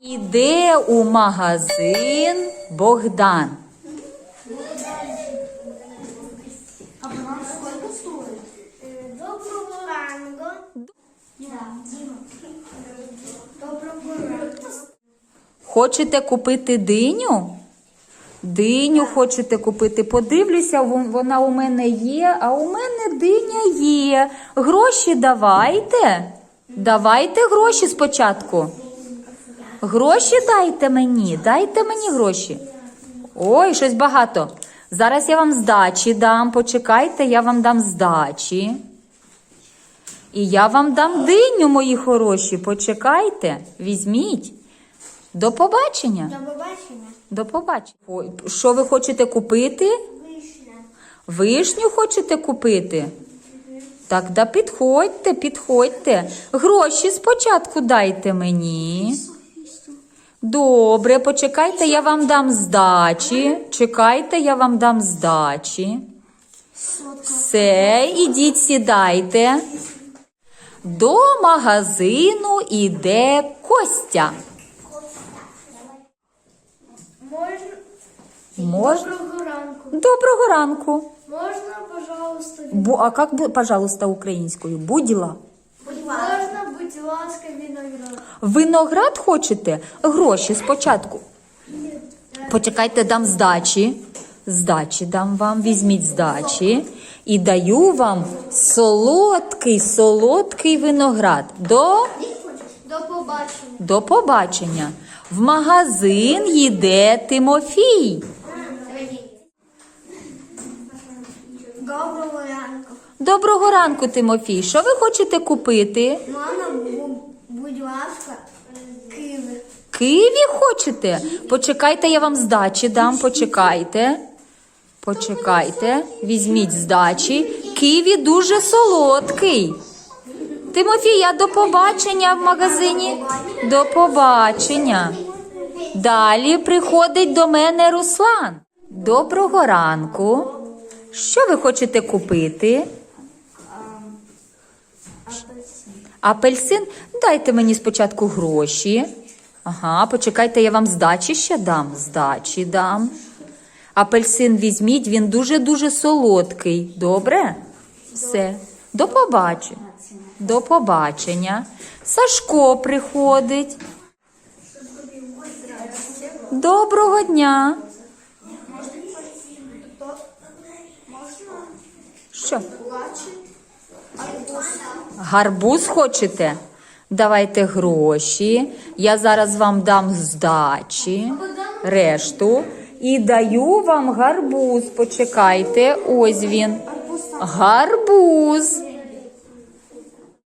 Іде у магазин Богдан. Доброго ранку. Хочете купити диню? Диню хочете купити? Подивлюся, вона у мене є, а у мене диня є. Гроші давайте. Давайте гроші спочатку. Гроші дайте мені, дайте мені гроші. Ой, щось багато. Зараз я вам здачі дам. Почекайте, я вам дам здачі. І я вам дам диню, мої хороші. Почекайте, візьміть. До побачення. До побачення. До побачення. Ой, Що ви хочете купити? Вишня. Вишню хочете купити? Так, да підходьте, підходьте. Гроші спочатку дайте мені. Добре, почекайте, я вам дам здачі. Чекайте, я вам дам здачі. Все, ідіть, сідайте. До магазину іде Костя. Можна? Можна? Доброго ранку. Доброго ранку. Можна, пожалуйста, Бу, а бы, пожалуйста, українською? Буділа. Можна, будь ласка, виноград. Хочете? Гроші спочатку. Почекайте, дам здачі. Здачі дам вам, візьміть здачі. І даю вам солодкий, солодкий виноград. До, До побачення. до побачення. В магазин їде Тимофій. Доброго ранку. Доброго ранку, Тимофій. Що ви хочете купити? Можна, бу- будь ласка, Києві хочете? Почекайте, я вам здачі дам. Почекайте. Почекайте, візьміть здачі. Києві дуже солодкий. Тимофія, до побачення в магазині. До побачення. Далі приходить до мене Руслан. Доброго ранку. Що ви хочете купити? Апельсин? Дайте мені спочатку гроші. Ага, почекайте, я вам здачі ще дам. Здачі дам. Апельсин візьміть, він дуже-дуже солодкий. Добре? Все. До побачення. До побачення. Сашко приходить. Доброго дня. Що? Гарбуз хочете? Давайте гроші. Я зараз вам дам здачі, решту. І даю вам гарбуз. Почекайте, ось він. Гарбуз.